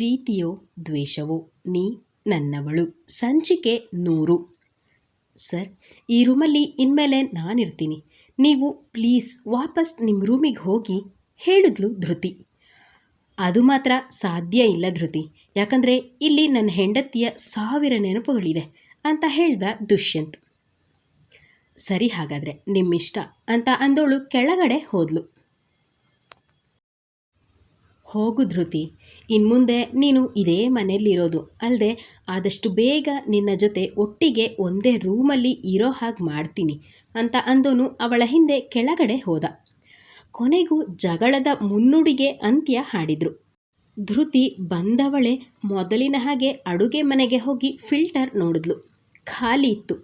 ಪ್ರೀತಿಯೋ ದ್ವೇಷವೋ, ನೀ ನನ್ನವಳು. ಸಂಚಿಕೆ ನೂರು. ಸರ್, ಈ ರೂಮಲ್ಲಿ ಇನ್ಮೇಲೆ ನಾನಿರ್ತೀನಿ. ನೀವು ಪ್ಲೀಸ್ ವಾಪಸ್ ನಿಮ್ಮ ರೂಮಿಗೆ ಹೋಗಿ ಹೇಳಿದ್ಲು ಧೃತಿ. ಅದು ಮಾತ್ರ ಸಾಧ್ಯ ಇಲ್ಲ ಧೃತಿ. ಯಾಕಂದರೆ ಇಲ್ಲಿ ನನ್ನ ಹೆಂಡತಿಯ ಸಾವಿರ ನೆನಪುಗಳಿದೆ ಅಂತ ಹೇಳ್ದ ದುಷ್ಯಂತ್. ಸರಿ ಹಾಗಾದರೆ ನಿಮ್ಮಿಷ್ಟ ಅಂತ ಅಂದೋಳು ಕೆಳಗಡೆ ಹೋದ್ಲು. ಹೋಗು ಧೃತಿ, ಇನ್ಮುಂದೆ ನೀನು ಇದೇ ಮನೆಯಲ್ಲಿರೋದು ಅಲ್ಲದೆ ಆದಷ್ಟು ಬೇಗ ನಿನ್ನ ಜೊತೆ ಒಟ್ಟಿಗೆ ಒಂದೇ ರೂಮಲ್ಲಿ ಇರೋ ಹಾಗೆ ಮಾಡ್ತೀನಿ ಅಂತ ಅಂದೋನು ಅವಳ ಹಿಂದೆ ಕೆಳಗಡೆ ಹೋದ. ಕೊನೆಗೂ ಜಗಳದ ಮುನ್ನುಡಿಗೆ ಅಂತ್ಯ ಹಾಡಿದ್ರು. ಧೃತಿ ಬಂದವಳೆ ಮೊದಲಿನ ಹಾಗೆ ಅಡುಗೆ ಮನೆಗೆ ಹೋಗಿ ಫಿಲ್ಟರ್ ನೋಡಿದ್ಲು. ಖಾಲಿ ಇತ್ತು.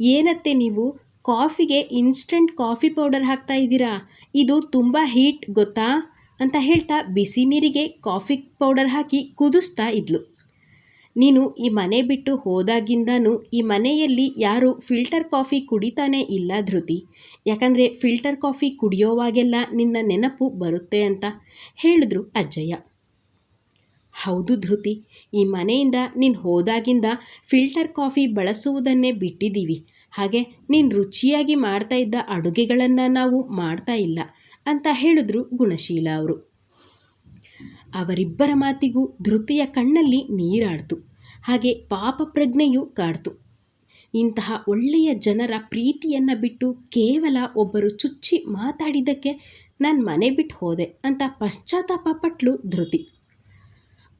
ಏನತ್ತೆ ನೀವು? ಕಾಫಿಗೆ ಇನ್ಸ್ಟಂಟ್ ಕಾಫಿ ಪೌಡರ್ ಹಾಕ್ತಾ ಇದ್ದೀರಾ? ಇದು ತುಂಬ ಹೀಟ್, ಗೊತ್ತಾ? ಅಂತ ಹೇಳ್ತಾ ಬಿಸಿ ನೀರಿಗೆ ಕಾಫಿ ಪೌಡರ್ ಹಾಕಿ ಕುದಿಸ್ತಾ ಇದ್ಲು. ನೀನು ಈ ಮನೆ ಬಿಟ್ಟು ಹೋದಾಗಿಂದನೂ ಈ ಮನೆಯಲ್ಲಿ ಯಾರು ಫಿಲ್ಟರ್ ಕಾಫಿ ಕುಡಿತಾನೆ ಇಲ್ಲ ಧೃತಿ. ಯಾಕಂದರೆ ಫಿಲ್ಟರ್ ಕಾಫಿ ಕುಡಿಯೋವಾಗೆಲ್ಲ ನಿನ್ನ ನೆನಪು ಬರುತ್ತೆ ಅಂತ ಹೇಳಿದ್ರು ಅಜ್ಜಯ್ಯ. ಹೌದು ಧೃತಿ, ಈ ಮನೆಯಿಂದ ನೀನು ಹೋದಾಗಿಂದ ಫಿಲ್ಟರ್ ಕಾಫಿ ಬಳಸುವುದನ್ನೇ ಬಿಟ್ಟಿದ್ದೀವಿ. ಹಾಗೆ ನೀನು ರುಚಿಯಾಗಿ ಮಾಡ್ತಾ ಇದ್ದ ಅಡುಗೆಗಳನ್ನು ನಾವು ಮಾಡ್ತಾ ಇಲ್ಲ. ಅಂತ ಹೇಳಿದ್ರು ಗುಣಶೀಲ ಅವರು. ಅವರಿಬ್ಬರ ಮಾತಿಗೂ ಧೃತಿಯ ಕಣ್ಣಲ್ಲಿ ನೀರಾಡ್ತು. ಹಾಗೆ ಪಾಪ ಪ್ರಜ್ಞೆಯೂ ಕಾಡ್ತು. ಇಂತಹ ಒಳ್ಳೆಯ ಜನರ ಪ್ರೀತಿಯನ್ನು ಬಿಟ್ಟು ಕೇವಲ ಒಬ್ಬರು ಚುಚ್ಚಿ ಮಾತಾಡಿದ್ದಕ್ಕೆ ನಾನು ಮನೆ ಬಿಟ್ಟು ಹೋದೆ ಅಂತ ಪಶ್ಚಾತ್ತಾಪ ಪಟ್ಲು ಧೃತಿ.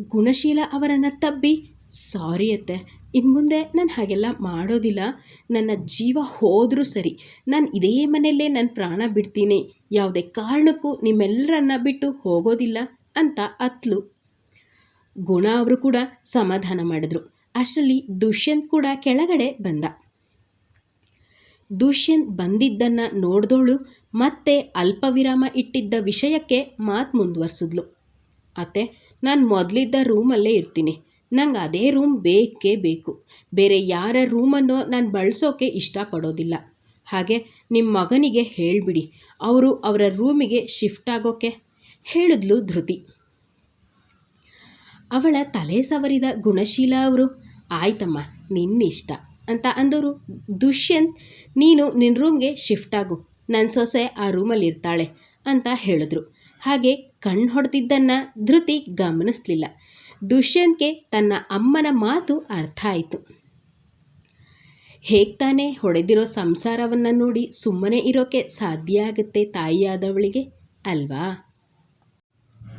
ಗುಣಶೀಲ ಅವರನ್ನು ತಬ್ಬಿ, ಸಾರಿ ಅತ್ತೆ ಇನ್ನು ಮುಂದೆ ನಾನು ಹಾಗೆಲ್ಲ ಮಾಡೋದಿಲ್ಲ. ನನ್ನ ಜೀವ ಹೋದರೂ ಸರಿ. ನಾನು ಇದೇ ಮನೆಯಲ್ಲೇ ನನ್ನ ಪ್ರಾಣ ಬಿಡ್ತೀನಿ. ಯಾವುದೇ ಕಾರಣಕ್ಕೂ ನಿಮ್ಮೆಲ್ಲರನ್ನ ಬಿಟ್ಟು ಹೋಗೋದಿಲ್ಲ ಅಂತ ಅತ್ಲು. ಗುಣ ಅವರು ಕೂಡ ಸಮಾಧಾನ ಮಾಡಿದ್ರು. ಅಷ್ಟರಲ್ಲಿ ದುಷ್ಯಂತ್ ಕೂಡ ಕೆಳಗಡೆ ಬಂದ. ದುಷ್ಯಂತ್ ಬಂದಿದ್ದನ್ನು ನೋಡ್ದೋಳು ಮತ್ತೆ ಅಲ್ಪ ವಿರಾಮ ಇಟ್ಟಿದ್ದ ವಿಷಯಕ್ಕೆ ಮಾತು ಮುಂದುವರಿಸಿದ್ಲು. ಅತ್ತೆ, ನಾನು ಮೊದಲಿದ್ದ ರೂಮಲ್ಲೇ ಇರ್ತೀನಿ. ನಂಗೆ ಅದೇ ರೂಮ್ ಬೇಕೇ ಬೇಕು. ಬೇರೆ ಯಾರ ರೂಮನ್ನು ನಾನು ಬಳಸೋಕೆ ಇಷ್ಟಪಡೋದಿಲ್ಲ. ಹಾಗೆ ನಿಮ್ಮ ಮಗನಿಗೆ ಹೇಳಿಬಿಡಿ. ಅವರು ಅವರ ರೂಮಿಗೆ ಶಿಫ್ಟ್ ಆಗೋಕೆ? ಹೇಳಿದ್ಲು ಧೃತಿ. ಅವಳ ತಲೆ ಸವರಿದ ಗುಣಶೀಲ ಅವರು, ಆಯ್ತಮ್ಮ, ನಿನ್ನಿಷ್ಟ ಅಂತ ಅಂದರು. ದುಷ್ಯಂತ್, ನೀನು ನಿನ್ನ ರೂಮ್ಗೆ ಶಿಫ್ಟ್ ಆಗು. ನನ್ನ ಸೊಸೆ ಆ ರೂಮಲ್ಲಿ ಇರ್ತಾಳೆ ಅಂತ ಹೇಳಿದ್ರು. ಹಾಗೆ ಕಣ್ಣು ಹೊಡೆದಿದ್ದನ್ನು ಧೃತಿ ಗಮನಿಸಲಿಲ್ಲ. ದುಷ್ಯಂತ್ಗೆ ತನ್ನ ಅಮ್ಮನ ಮಾತು ಅರ್ಥ ಆಯಿತು. ಹೇಗೆ ತಾನೇ ಹೊಡೆದಿರೋ ಸಂಸಾರವನ್ನು ನೋಡಿ ಸುಮ್ಮನೆ ಇರೋಕ್ಕೆ ಸಾಧ್ಯ ಆಗುತ್ತೆ ತಾಯಿಯಾದವಳಿಗೆ ಅಲ್ವಾ?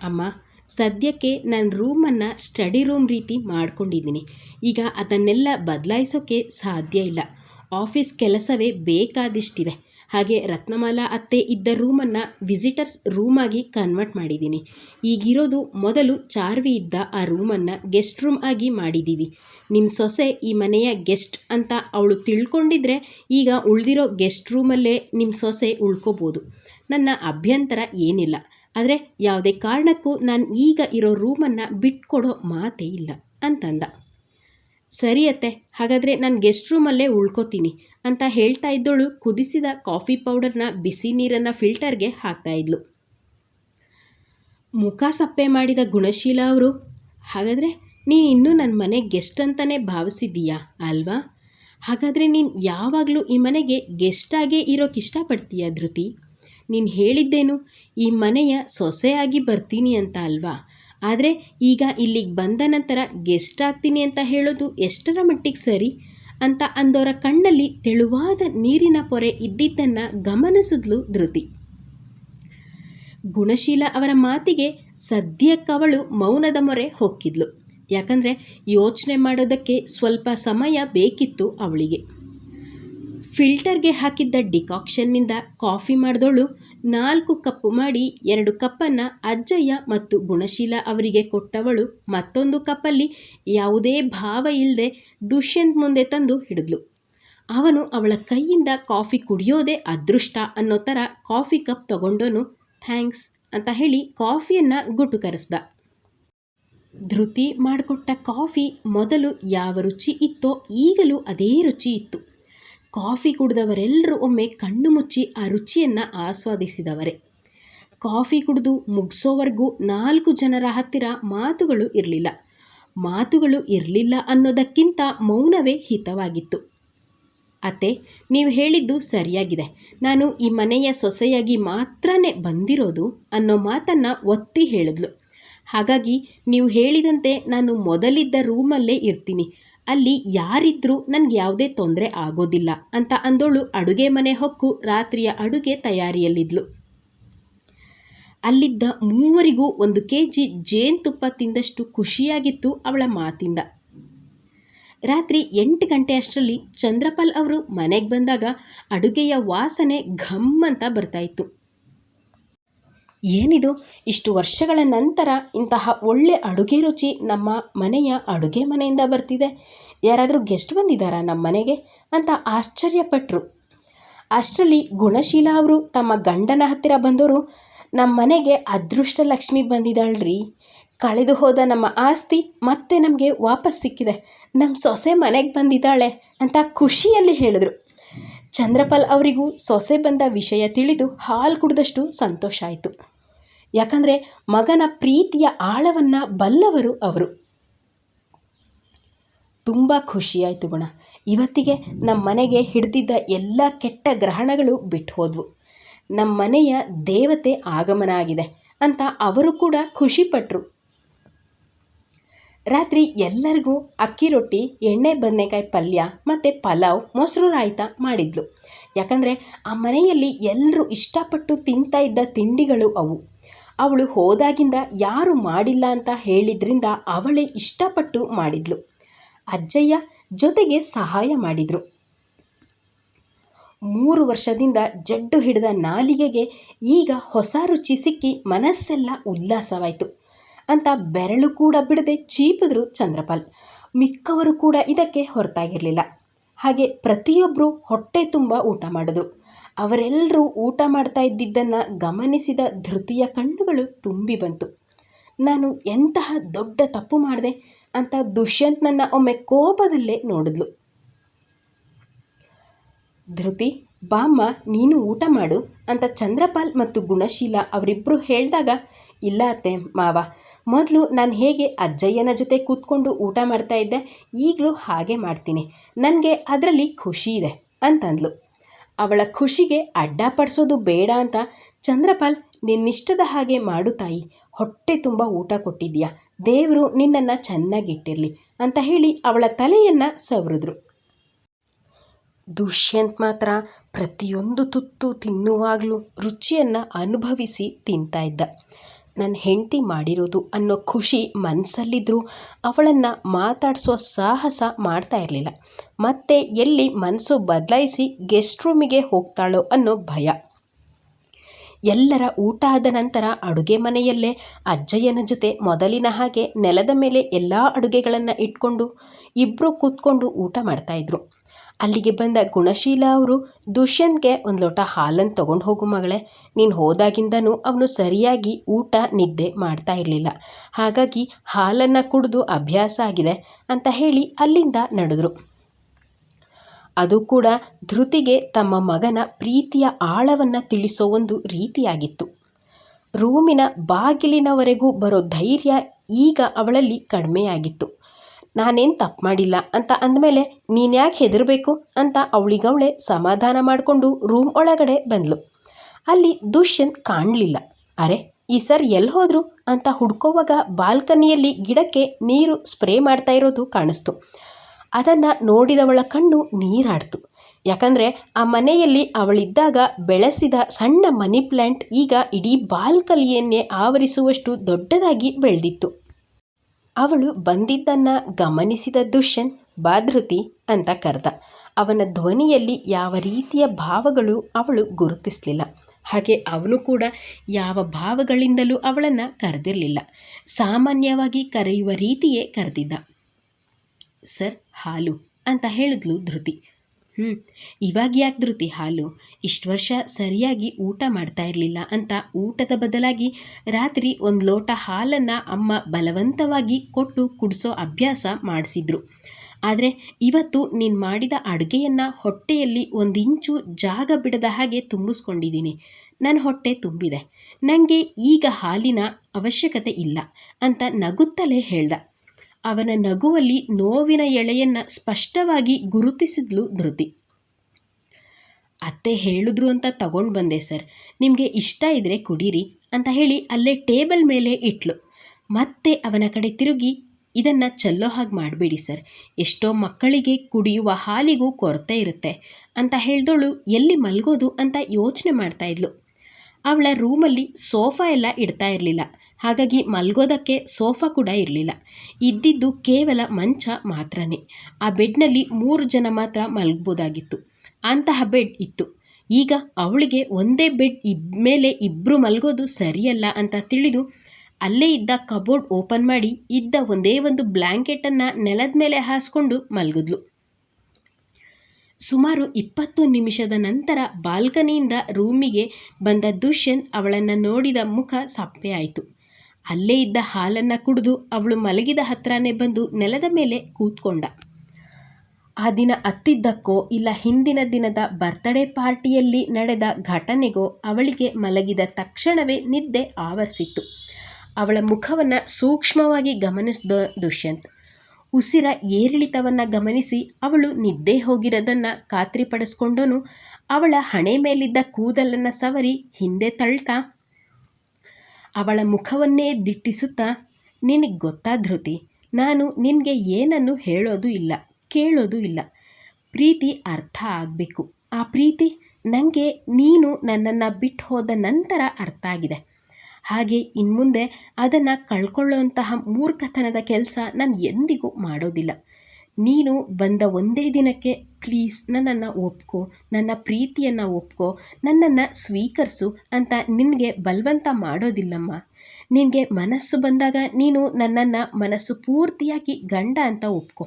ಅಮ್ಮ, ಸದ್ಯಕ್ಕೆ ನನ್ನ ರೂಮನ್ನು ಸ್ಟಡಿ ರೂಮ್ ರೀತಿ ಮಾಡ್ಕೊಂಡಿದ್ದೀನಿ. ಈಗ ಅದನ್ನೆಲ್ಲ ಬದಲಾಯಿಸೋಕ್ಕೆ ಸಾಧ್ಯ ಇಲ್ಲ. ಆಫೀಸ್ ಕೆಲಸವೇ ಬೇಕಾದಿಷ್ಟಿದೆ. ಹಾಗೆ ರತ್ನಮಾಲಾ ಅತ್ತೆ ಇದ್ದ ರೂಮನ್ನು ವಿಸಿಟರ್ಸ್ ರೂಮಾಗಿ ಕನ್ವರ್ಟ್ ಮಾಡಿದ್ದೀನಿ ಈಗಿರೋದು ಮೊದಲು ಚಾರ್ವಿ ಇದ್ದ ಆ ರೂಮನ್ನು ಗೆಸ್ಟ್ ರೂಮ್ ಆಗಿ ಮಾಡಿದ್ದೀವಿ ನಿಮ್ಮ ಸೊಸೆ ಈ ಮನೆಯ ಗೆಸ್ಟ್ ಅಂತ ಅವಳು ತಿಳ್ಕೊಂಡಿದ್ರೆ ಈಗ ಉಳಿದಿರೋ ಗೆಸ್ಟ್ ರೂಮಲ್ಲೇ ನಿಮ್ಮ ಸೊಸೆ ಉಳ್ಕೋಬೋದು. ನನ್ನ ಅಭ್ಯಂತರ ಏನಿಲ್ಲ. ಆದರೆ ಯಾವುದೇ ಕಾರಣಕ್ಕೂ ನಾನು ಈಗ ಇರೋ ರೂಮನ್ನು ಬಿಟ್ಕೊಡೋ ಮಾತೇ ಇಲ್ಲ ಅಂತಂದ. ಸರಿ ಅತ್ತೆ, ಹಾಗಾದರೆ ನಾನು ಗೆಸ್ಟ್ ರೂಮಲ್ಲೇ ಉಳ್ಕೋತೀನಿ ಅಂತ ಹೇಳ್ತಾ ಇದ್ದೋಳು ಕುದಿಸಿದ ಕಾಫಿ ಪೌಡರ್ನ ಬಿಸಿ ನೀರನ್ನು ಫಿಲ್ಟರ್ಗೆ ಹಾಕ್ತಾ ಇದ್ಲು. ಮುಖ ಸಪ್ಪೆ ಮಾಡಿದ ಗುಣಶೀಲ ಅವರು, ಹಾಗಾದರೆ ನೀನು ಇನ್ನೂ ನನ್ನ ಮನೆ ಗೆಸ್ಟ್ ಅಂತಲೇ ಭಾವಿಸಿದ್ದೀಯಾ ಅಲ್ವಾ? ಹಾಗಾದರೆ ನೀನು ಯಾವಾಗಲೂ ಈ ಮನೆಗೆ ಗೆಸ್ಟಾಗೇ ಇರೋಕೆ ಇಷ್ಟಪಡ್ತೀಯ ಧೃತಿ? ನೀನು ಹೇಳಿದ್ದೇನು ಈ ಮನೆಯ ಸೊಸೆಯಾಗಿ ಬರ್ತೀನಿ ಅಂತ ಅಲ್ವಾ? ಆದರೆ ಈಗ ಇಲ್ಲಿಗೆ ಬಂದ ನಂತರ ಗೆಸ್ಟ್ ಆಗ್ತೀನಿ ಅಂತ ಹೇಳೋದು ಎಷ್ಟರ ಮಟ್ಟಿಗೆ ಸರಿ ಅಂತ ಅಂದವರ ಕಣ್ಣಲ್ಲಿ ತೆಳುವಾದ ನೀರಿನ ಪೊರೆ ಇದ್ದಿದ್ದನ್ನು ಗಮನಿಸಿದ್ಲು ಧೃತಿ. ಗುಣಶೀಲ ಅವರ ಮಾತಿಗೆ ಸದ್ಯಕ್ಕವಳು ಮೌನದ ಮೊರೆ ಹೊಕ್ಕಿದ್ಲು. ಯಾಕಂದರೆ ಯೋಚನೆ ಮಾಡೋದಕ್ಕೆ ಸ್ವಲ್ಪ ಸಮಯ ಬೇಕಿತ್ತು ಅವಳಿಗೆ. ಫಿಲ್ಟರ್ಗೆ ಹಾಕಿದ್ದ ಡಿಕಾಕ್ಷನ್ನಿಂದ ಕಾಫಿ ಮಾಡಿದವಳು ನಾಲ್ಕು ಕಪ್ಪು ಮಾಡಿ ಎರಡು ಕಪ್ಪನ್ನು ಅಜ್ಜಯ್ಯ ಮತ್ತು ಗುಣಶೀಲ ಅವರಿಗೆ ಕೊಟ್ಟವಳು ಮತ್ತೊಂದು ಕಪ್ಪಲ್ಲಿ ಯಾವುದೇ ಭಾವ ಇಲ್ಲದೆ ದುಷ್ಯಂತ್ ಮುಂದೆ ತಂದು ಹಿಡಿದ್ಲು. ಅವನು ಅವಳ ಕೈಯಿಂದ ಕಾಫಿ ಕುಡಿಯೋದೇ ಅದೃಷ್ಟ ಅನ್ನೋ ಥರ ಕಾಫಿ ಕಪ್ ತಗೊಂಡೋನು, ಥ್ಯಾಂಕ್ಸ್ ಅಂತ ಹೇಳಿ ಕಾಫಿಯನ್ನು ಗುಟುಕರಿಸ್ದ. ಧೃತಿ ಮಾಡಿಕೊಟ್ಟ ಕಾಫಿ ಮೊದಲು ಯಾವ ರುಚಿ ಇತ್ತೋ ಈಗಲೂ ಅದೇ ರುಚಿ ಇತ್ತು. ಕಾಫಿ ಕುಡಿದವರೆಲ್ಲರೂ ಒಮ್ಮೆ ಕಣ್ಣು ಮುಚ್ಚಿ ಆ ರುಚಿಯನ್ನು ಆಸ್ವಾದಿಸಿದವರೇ. ಕಾಫಿ ಕುಡಿದು ಮುಗಿಸೋವರೆಗೂ ನಾಲ್ಕು ಜನರ ಹತ್ತಿರ ಮಾತುಗಳು ಇರಲಿಲ್ಲ. ಮಾತುಗಳು ಇರಲಿಲ್ಲ ಅನ್ನೋದಕ್ಕಿಂತ ಮೌನವೇ ಹಿತವಾಗಿತ್ತು. ಅತ್ತೆ, ನೀವು ಹೇಳಿದ್ದು ಸರಿಯಾಗಿದೆ. ನಾನು ಈ ಮನೆಯ ಸೊಸೆಯಾಗಿ ಮಾತ್ರನೇ ಬಂದಿರೋದು ಅನ್ನೋ ಮಾತನ್ನು ಒತ್ತಿ ಹೇಳಿದ್ಲು. ಹಾಗಾಗಿ ನೀವು ಹೇಳಿದಂತೆ ನಾನು ಮೊದಲಿದ್ದ ರೂಮಲ್ಲೇ ಇರ್ತೀನಿ. ಅಲ್ಲಿ ಯಾರಿದ್ರೂ ನನಗೆ ಯಾವುದೇ ತೊಂದರೆ ಆಗೋದಿಲ್ಲ ಅಂತ ಅಂದೋಳು ಅಡುಗೆ ಮನೆ ಹೊಕ್ಕು ರಾತ್ರಿಯ ಅಡುಗೆ ತಯಾರಿಯಲ್ಲಿದ್ಲು. ಅಲ್ಲಿದ್ದ ಮೂವರಿಗೂ ಒಂದು ಕೆ ಜಿ ಜೇನುತುಪ್ಪ ತಿಂದಷ್ಟು ಖುಷಿಯಾಗಿತ್ತು ಅವಳ ಮಾತಿಂದ. ರಾತ್ರಿ ಎಂಟು ಗಂಟೆ ಅಷ್ಟರಲ್ಲಿ ಚಂದ್ರಪಾಲ್ ಅವರು ಮನೆಗೆ ಬಂದಾಗ ಅಡುಗೆಯ ವಾಸನೆ ಘಮ್ ಅಂತ ಬರ್ತಾಯಿತ್ತು ಏನಿದು? ಇಷ್ಟು ವರ್ಷಗಳ ನಂತರ ಇಂತಹ ಒಳ್ಳೆ ಅಡುಗೆ ರುಚಿ ನಮ್ಮ ಮನೆಯ ಅಡುಗೆ ಮನೆಯಿಂದ ಬರ್ತಿದೆ. ಯಾರಾದರೂ ಗೆಸ್ಟ್ ಬಂದಿದ್ದಾರಾ ನಮ್ಮ ಮನೆಗೆ? ಅಂತ ಆಶ್ಚರ್ಯಪಟ್ಟರು ಅಷ್ಟರಲ್ಲಿ ಗುಣಶೀಲ ಅವರು ತಮ್ಮ ಗಂಡನ ಹತ್ತಿರ ಬಂದವರು ನಮ್ಮ ಮನೆಗೆ ಅದೃಷ್ಟ ಲಕ್ಷ್ಮಿ ಬಂದಿದ್ದಾಳ್ರಿ. ಕಳೆದು ಹೋದ ನಮ್ಮ ಆಸ್ತಿ ಮತ್ತೆ ನಮಗೆ ವಾಪಸ್ ಸಿಕ್ಕಿದೆ. ನಮ್ಮ ಸೊಸೆ ಮನೆಗೆ ಬಂದಿದ್ದಾಳೆ ಅಂತ ಖುಷಿಯಲ್ಲಿ ಹೇಳಿದ್ರು. ಚಂದ್ರಪಾಲ್ ಅವರಿಗೂ ಸೊಸೆ ಬಂದ ವಿಷಯ ತಿಳಿದು ಹಾಲು ಕುಡಿದಷ್ಟು ಸಂತೋಷ ಆಯಿತು. ಯಾಕಂದರೆ ಮಗನ ಪ್ರೀತಿಯ ಆಳವನ್ನು ಬಲ್ಲವರು ಅವರು. ತುಂಬ ಖುಷಿಯಾಯಿತು ಗುಣ. ಇವತ್ತಿಗೆ ನಮ್ಮ ಮನೆಗೆ ಹಿಡ್ದಿದ್ದ ಎಲ್ಲ ಕೆಟ್ಟ ಗ್ರಹಣಗಳು ಬಿಟ್ಟು ಹೋದ್ವು. ನಮ್ಮ ಮನೆಯ ದೇವತೆ ಆಗಮನ ಆಗಿದೆ ಅಂತ ಅವರು ಕೂಡ ಖುಷಿಪಟ್ಟರು ರಾತ್ರಿ ಎಲ್ಲರಿಗೂ ಅಕ್ಕಿ ರೊಟ್ಟಿ, ಎಣ್ಣೆ ಬದನೆಕಾಯಿ ಪಲ್ಯ ಮತ್ತು ಪಲಾವ್ ಮೊಸರು ರಾಯ್ತ ಮಾಡಿದ್ಲು. ಯಾಕಂದರೆ ಆ ಮನೆಯಲ್ಲಿ ಎಲ್ಲರೂ ಇಷ್ಟಪಟ್ಟು ತಿಂತಾ ಇದ್ದ ತಿಂಡಿಗಳು ಅವು. ಅವಳು ಹೋದಾಗಿಂದ ಯಾರು ಮಾಡಿಲ್ಲ ಅಂತ ಹೇಳಿದ್ರಿಂದ ಅವಳೇ ಇಷ್ಟಪಟ್ಟು ಮಾಡಿದ್ಲು. ಅಜ್ಜಯ್ಯ ಜೊತೆಗೆ ಸಹಾಯ ಮಾಡಿದರು. ಮೂರು ವರ್ಷದಿಂದ ಜಡ್ಡು ಹಿಡಿದ ನಾಲಿಗೆಗೆ ಈಗ ಹೊಸ ರುಚಿ ಸಿಕ್ಕಿ ಮನಸ್ಸೆಲ್ಲ ಉಲ್ಲಾಸವಾಯಿತು. ಅಂತ ಬೆರಳು ಕೂಡ ಬಿಡದೆ ಚೀಪಿದ್ರು ಚಂದ್ರಪಾಲ್. ಮಿಕ್ಕವರು ಕೂಡ ಇದಕ್ಕೆ ಹೊರತಾಗಿರಲಿಲ್ಲ. ಹಾಗೆ ಪ್ರತಿಯೊಬ್ಬರು ಹೊಟ್ಟೆ ತುಂಬ ಊಟ ಮಾಡಿದ್ರು. ಅವರೆಲ್ಲರೂ ಊಟ ಮಾಡ್ತಾ ಇದ್ದಿದ್ದನ್ನು ಗಮನಿಸಿದ ಧೃತಿಯ ಕಣ್ಣುಗಳು ತುಂಬಿ ಬಂತು. ನಾನು ಎಂತಹ ದೊಡ್ಡ ತಪ್ಪು ಮಾಡಿದೆ ಅಂತ ದುಷ್ಯಂತ್ನನ್ನು ಒಮ್ಮೆ ಕೋಪದಲ್ಲೇ ನೋಡಿದ್ಲು. ಧೃತಿ, ಬಾಮ್ಮ, ನೀನು ಊಟ ಮಾಡು ಅಂತ ಚಂದ್ರಪಾಲ್ ಮತ್ತು ಗುಣಶೀಲ ಅವರಿಬ್ಬರು ಹೇಳಿದಾಗ ಇಲ್ಲ ಅತ್ತೆ, ಮಾವ. ಮೊದಲು ನಾನು ಹೇಗೆ ಅಜ್ಜಯ್ಯನ ಜೊತೆ ಕೂತ್ಕೊಂಡು ಊಟ ಮಾಡ್ತಾ ಇದ್ದೆ, ಈಗಲೂ ಹಾಗೆ ಮಾಡ್ತೀನಿ. ನನಗೆ ಅದರಲ್ಲಿ ಖುಷಿ ಇದೆ ಅಂತಂದ್ಲು. ಅವಳ ಖುಷಿಗೆ ಅಡ್ಡಪಡಿಸೋದು ಬೇಡ ಅಂತ ಚಂದ್ರಪಾಲ್ ನಿನ್ನಿಷ್ಟದ ಹಾಗೆ ಮಾಡು ತಾಯಿ, ಹೊಟ್ಟೆ ತುಂಬ ಊಟ ಕೊಟ್ಟಿದ್ಯಾ ದೇವರು ನಿನ್ನನ್ನು ಚೆನ್ನಾಗಿಟ್ಟಿರಲಿ ಅಂತ ಹೇಳಿ ಅವಳ ತಲೆಯನ್ನು ಸವರಿದ್ರು. ದುಷ್ಯಂತ್ ಮಾತ್ರ ಪ್ರತಿಯೊಂದು ತುತ್ತು ತಿನ್ನುವಾಗಲೂ ರುಚಿಯನ್ನು ಅನುಭವಿಸಿ ತಿಂತಾ ಇದ್ದ. ನನ್ನ ಹೆಂಡತಿ ಮಾಡಿರೋದು ಅನ್ನೋ ಖುಷಿ ಮನಸ್ಸಲ್ಲಿದ್ದರೂ ಅವಳನ್ನು ಮಾತಾಡಿಸೋ ಸಾಹಸ ಮಾಡ್ತಾ ಇರಲಿಲ್ಲ. ಮತ್ತೆ ಎಲ್ಲಿ ಮನಸ್ಸು ಬದಲಾಯಿಸಿ ಗೆಸ್ಟ್ ರೂಮಿಗೆ ಹೋಗ್ತಾಳೋ ಅನ್ನೋ ಭಯ. ಎಲ್ಲರ ಊಟ ಆದ ನಂತರ ಅಡುಗೆ ಮನೆಯಲ್ಲೇ ಅಜ್ಜಯ್ಯನ ಜೊತೆ ಮೊದಲಿನ ಹಾಗೆ ನೆಲದ ಮೇಲೆ ಎಲ್ಲ ಅಡುಗೆಗಳನ್ನು ಇಟ್ಕೊಂಡು ಇಬ್ಬರು ಕೂತ್ಕೊಂಡು ಊಟ ಮಾಡ್ತಾಯಿದ್ರು ಅಲ್ಲಿಗೆ ಬಂದ ಗುಣಶೀಲ ಅವರು ದುಷ್ಯಂತ್ಗೆ ಒಂದು ಲೋಟ ಹಾಲನ್ನು ತಗೊಂಡು ಹೋಗು ಮಗಳೇ. ನೀನು ಹೋದಾಗಿಂದನೂ ಅವನು ಸರಿಯಾಗಿ ಊಟ, ನಿದ್ದೆ ಮಾಡ್ತಾ ಇರಲಿಲ್ಲ. ಹಾಗಾಗಿ ಹಾಲನ್ನು ಕುಡಿದು ಅಭ್ಯಾಸ ಆಗಿದೆ ಅಂತ ಹೇಳಿ ಅಲ್ಲಿಂದ ನಡೆದ್ರು. ಅದು ಕೂಡ ಧೃತಿಗೆ ತಮ್ಮ ಮಗನ ಪ್ರೀತಿಯ ಆಳವನ್ನು ತಿಳಿಸೋ ಒಂದು ರೀತಿಯಾಗಿತ್ತು. ರೂಮಿನ ಬಾಗಿಲಿನವರೆಗೂ ಬರೋ ಧೈರ್ಯ ಈಗ ಅವಳಲ್ಲಿ ಕಡಿಮೆಯಾಗಿತ್ತು. ನಾನೇನು ತಪ್ಪು ಮಾಡಿಲ್ಲ ಅಂತ ಅಂದಮೇಲೆ ನೀನು ಯಾಕೆ ಹೆದರಬೇಕು ಅಂತ ಅವಳಿಗವಳೆ ಸಮಾಧಾನ ಮಾಡಿಕೊಂಡು ರೂಮ್ ಒಳಗಡೆ ಬಂದಳು ಅಲ್ಲಿ ದುಷ್ಯಂತ್ ಕಾಣಲಿಲ್ಲ. ಅರೆ, ಈ ಸರ್ ಎಲ್ಲಿ ಹೋದರು ಅಂತ ಹುಡ್ಕೋವಾಗ ಬಾಲ್ಕನಿಯಲ್ಲಿ ಗಿಡಕ್ಕೆ ನೀರು ಸ್ಪ್ರೇ ಮಾಡ್ತಾ ಇರೋದು ಕಾಣಿಸ್ತು. ಅದನ್ನು ನೋಡಿದವಳ ಕಣ್ಣು ನೀರಾಡ್ತು. ಯಾಕಂದರೆ ಆ ಮನೆಯಲ್ಲಿ ಅವಳಿದ್ದಾಗ ಬೆಳೆಸಿದ ಸಣ್ಣ ಮನಿ ಪ್ಲ್ಯಾಂಟ್ ಈಗ ಇಡೀ ಬಾಲ್ಕನಿಯನ್ನೇ ಆವರಿಸುವಷ್ಟು ದೊಡ್ಡದಾಗಿ ಬೆಳೆದಿತ್ತು. ಅವಳು ಬಂದಿದ್ದನ್ನು ಗಮನಿಸಿದ ದುಷ್ಯಂತ್ ಬಾಧೃತಿ ಅಂತ ಕರೆದ. ಅವನ ಧ್ವನಿಯಲ್ಲಿ ಯಾವ ರೀತಿಯ ಭಾವಗಳು ಅವಳು ಗುರುತಿಸಲಿಲ್ಲ. ಹಾಗೆ ಅವನು ಕೂಡ ಯಾವ ಭಾವಗಳಿಂದಲೂ ಅವಳನ್ನು ಕರೆದಿರಲಿಲ್ಲ. ಸಾಮಾನ್ಯವಾಗಿ ಕರೆಯುವ ರೀತಿಯೇ ಕರೆದಿದ್ದ. ಸರ್, ಹಾಲು, ಅಂತ ಹೇಳಿದ್ಲು ಧೃತಿ. ಹ್ಞೂ ಇವಾಗ ಯಾಕೆ ಧೃತಿ ಹಾಲು, ಇಷ್ಟು ವರ್ಷ ಸರಿಯಾಗಿ ಊಟ ಮಾಡ್ತಾ ಇರಲಿಲ್ಲ ಅಂತ ಊಟದ ಬದಲಾಗಿ ರಾತ್ರಿ ಒಂದು ಲೋಟ ಹಾಲನ್ನು ಅಮ್ಮ ಬಲವಂತವಾಗಿ ಕೊಟ್ಟು ಕುಡಿಸೋ ಅಭ್ಯಾಸ ಮಾಡಿಸಿದ್ರು. ಆದರೆ ಇವತ್ತು ನೀನು ಮಾಡಿದ ಅಡುಗೆಯನ್ನು ಹೊಟ್ಟೆಯಲ್ಲಿ ಒಂದಿಂಚು ಜಾಗ ಬಿಡದ ಹಾಗೆ ತುಂಬಿಸ್ಕೊಂಡಿದ್ದೀನಿ ನನ್ನ ಹೊಟ್ಟೆ ತುಂಬಿದೆ. ನನಗೆ ಈಗ ಹಾಲಿನ ಅವಶ್ಯಕತೆ ಇಲ್ಲ ಅಂತ ನಗುತ್ತಲೇ ಹೇಳ್ದ. ಅವನ ನಗುವಲ್ಲಿ ನೋವಿನ ಎಳೆಯನ್ನು ಸ್ಪಷ್ಟವಾಗಿ ಗುರುತಿಸಿದ್ಲು ಧೃತಿ. ಅತ್ತೆ ಹೇಳಿದ್ರು ಅಂತ ತಗೊಂಡು ಬಂದೆ, ಸರ್. ನಿಮಗೆ ಇಷ್ಟ ಇದ್ದರೆ ಕುಡೀರಿ ಅಂತ ಹೇಳಿ ಅಲ್ಲೇ ಟೇಬಲ್ ಮೇಲೆ ಇಟ್ಲು. ಮತ್ತೆ ಅವನ ಕಡೆ ತಿರುಗಿ, ಇದನ್ನು ಚೆಲ್ಲೋ ಹಾಗೆ ಮಾಡಬೇಡಿ, ಸರ್. ಎಷ್ಟೋ ಮಕ್ಕಳಿಗೆ ಕುಡಿಯುವ ಹಾಲಿಗೂ ಕೊರತೆ ಇರುತ್ತೆ ಅಂತ ಹೇಳ್ದೋಳು ಎಲ್ಲಿ ಮಲ್ಗೋದು ಅಂತ ಯೋಚನೆ ಮಾಡ್ತಾ ಇದ್ಲು. ಅವಳ ರೂಮಲ್ಲಿ ಸೋಫಾ ಎಲ್ಲ ಇಡ್ತಾ ಇರಲಿಲ್ಲ. ಹಾಗಾಗಿ ಮಲ್ಗೋದಕ್ಕೆ ಸೋಫಾ ಕೂಡ ಇರಲಿಲ್ಲ. ಇದ್ದಿದ್ದು ಕೇವಲ ಮಂಚ ಮಾತ್ರನೇ. ಆ ಬೆಡ್ನಲ್ಲಿ ಮೂರು ಜನ ಮಾತ್ರ ಮಲಗ್ಬೋದಾಗಿತ್ತು. ಅಂತಹ ಬೆಡ್ ಇತ್ತು. ಈಗ ಅವಳಿಗೆ ಒಂದೇ ಬೆಡ್ ಇಬ್ ಮೇಲೆ ಇಬ್ಬರು ಮಲಗೋದು ಸರಿಯಲ್ಲ ಅಂತ ತಿಳಿದು ಅಲ್ಲೇ ಇದ್ದ ಕಬೋರ್ಡ್ ಓಪನ್ ಮಾಡಿ ಇದ್ದ ಒಂದೇ ಒಂದು ಬ್ಲ್ಯಾಂಕೆಟನ್ನು ನೆಲದ ಮೇಲೆ ಹಾಸ್ಕೊಂಡು ಮಲಗಿದ್ಲು. ಸುಮಾರು ಇಪ್ಪತ್ತು ನಿಮಿಷದ ನಂತರ ಬಾಲ್ಕನಿಯಿಂದ ರೂಮಿಗೆ ಬಂದ ದುಷ್ಯಂತ್ ಅವಳನ್ನು ನೋಡಿದ ಮುಖ ಸಪ್ಪೆ ಆಯಿತು. ಅಲ್ಲೇ ಇದ್ದ ಹಾಲನ್ನು ಕುಡಿದು ಅವಳು ಮಲಗಿದ ಹತ್ರನೇ ಬಂದು ನೆಲದ ಮೇಲೆ ಕೂತ್ಕೊಂಡ. ಆ ದಿನ ಅತ್ತಿದ್ದಕ್ಕೋ ಇಲ್ಲ ಹಿಂದಿನ ದಿನದ ಬರ್ತಡೇ ಪಾರ್ಟಿಯಲ್ಲಿ ನಡೆದ ಘಟನೆಗೋ ಅವಳಿಗೆ ಮಲಗಿದ ತಕ್ಷಣವೇ ನಿದ್ದೆ ಆವರಿಸಿತ್ತು. ಅವಳ ಮುಖವನ್ನು ಸೂಕ್ಷ್ಮವಾಗಿ ಗಮನಿಸಿದ ದುಷ್ಯಂತ್ ಉಸಿರ ಏರಿಳಿತವನ್ನು ಗಮನಿಸಿ ಅವಳು ನಿದ್ದೆ ಹೋಗಿರೋದನ್ನು ಖಾತ್ರಿಪಡಿಸ್ಕೊಂಡನು. ಅವಳ ಹಣೆ ಮೇಲಿದ್ದ ಕೂದಲನ್ನು ಸವರಿ ಹಿಂದೆ ತಳ್ತಾ, ಅವಳ ಮುಖವನ್ನೇ ದಿಟ್ಟಿಸುತ್ತಾ, ನಿನಗೆ ಗೊತ್ತಾ ಧೃತಿ, ನಾನು ನಿನಗೆ ಏನನ್ನು ಹೇಳೋದು ಇಲ್ಲ, ಕೇಳೋದು ಇಲ್ಲ. ಪ್ರೀತಿ ಅರ್ಥ ಆಗಬೇಕು. ಆ ಪ್ರೀತಿ ನನಗೆ ನೀನು ನನ್ನನ್ನು ಬಿಟ್ಟು ಹೋದ ನಂತರ ಅರ್ಥ ಆಗಿದೆ. ಹಾಗೆ ಇನ್ಮುಂದೆ ಅದನ್ನು ಕಳ್ಕೊಳ್ಳುವಂತಹ ಮೂರ್ಖತನದ ಕೆಲಸ ನಾನು ಎಂದಿಗೂ ಮಾಡೋದಿಲ್ಲ. ನೀನು ಬಂದ ಒಂದೇ ದಿನಕ್ಕೆ ಪ್ಲೀಸ್ ನನ್ನನ್ನು ಒಪ್ಕೋ, ನನ್ನ ಪ್ರೀತಿಯನ್ನು ಒಪ್ಕೋ, ನನ್ನನ್ನು ಸ್ವೀಕರಿಸು ಅಂತ ನಿನಗೆ ಬಲವಂತ ಮಾಡೋದಿಲ್ಲಮ್ಮ. ನಿನಗೆ ಮನಸ್ಸು ಬಂದಾಗ ನೀನು ನನ್ನನ್ನು ಮನಸ್ಸು ಪೂರ್ತಿಯಾಗಿ ಗಂಡ ಅಂತ ಒಪ್ಕೋ.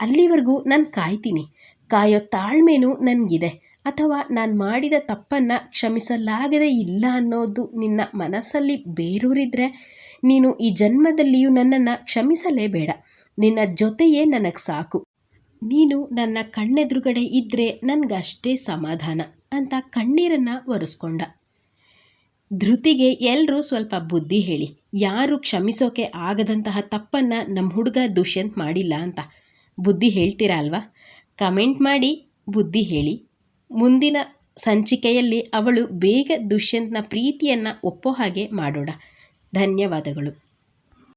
ಅಲ್ಲಿವರೆಗೂ ನಾನು ಕಾಯ್ತೀನಿ. ಕಾಯೋ ತಾಳ್ಮೆನೂ ನನಗಿದೆ. ಅಥವಾ ನಾನು ಮಾಡಿದ ತಪ್ಪನ್ನು ಕ್ಷಮಿಸಲಾಗದೆ ಇಲ್ಲ ಅನ್ನೋದು ನಿನ್ನ ಮನಸ್ಸಲ್ಲಿ ಬೇರೂರಿದ್ರೆ ನೀನು ಈ ಜನ್ಮದಲ್ಲಿಯೂ ನನ್ನನ್ನು ಕ್ಷಮಿಸಲೇಬೇಡ. ನಿನ್ನ ಜೊತೆಯೇ ನನಗೆ ಸಾಕು. ನೀನು ನನ್ನ ಕಣ್ಣೆದುರುಗಡೆ ಇದ್ದರೆ ನನಗಷ್ಟೇ ಸಮಾಧಾನ ಅಂತ ಕಣ್ಣೀರನ್ನು ಒರೆಸ್ಕೊಂಡ. ಧೃತಿಗೆ ಎಲ್ಲರೂ ಸ್ವಲ್ಪ ಬುದ್ಧಿ ಹೇಳಿ. ಯಾರು ಕ್ಷಮಿಸೋಕೆ ಆಗದಂತಹ ತಪ್ಪನ್ನು ನಮ್ಮ ಹುಡುಗ ದುಷ್ಯಂತ್ ಮಾಡಿಲ್ಲ ಅಂತ. ಬುದ್ಧಿ ಹೇಳ್ತೀರಾ ಅಲ್ವಾ? ಕಮೆಂಟ್ ಮಾಡಿ, ಬುದ್ಧಿ ಹೇಳಿ. ಮುಂದಿನ ಸಂಚಿಕೆಯಲ್ಲಿ ಅವಳು ಬೇಗ ದುಷ್ಯಂತನ ಪ್ರೀತಿಯನ್ನು ಒಪ್ಪೋ ಹಾಗೆ ಮಾಡೋಣ. ಧನ್ಯವಾದಗಳು.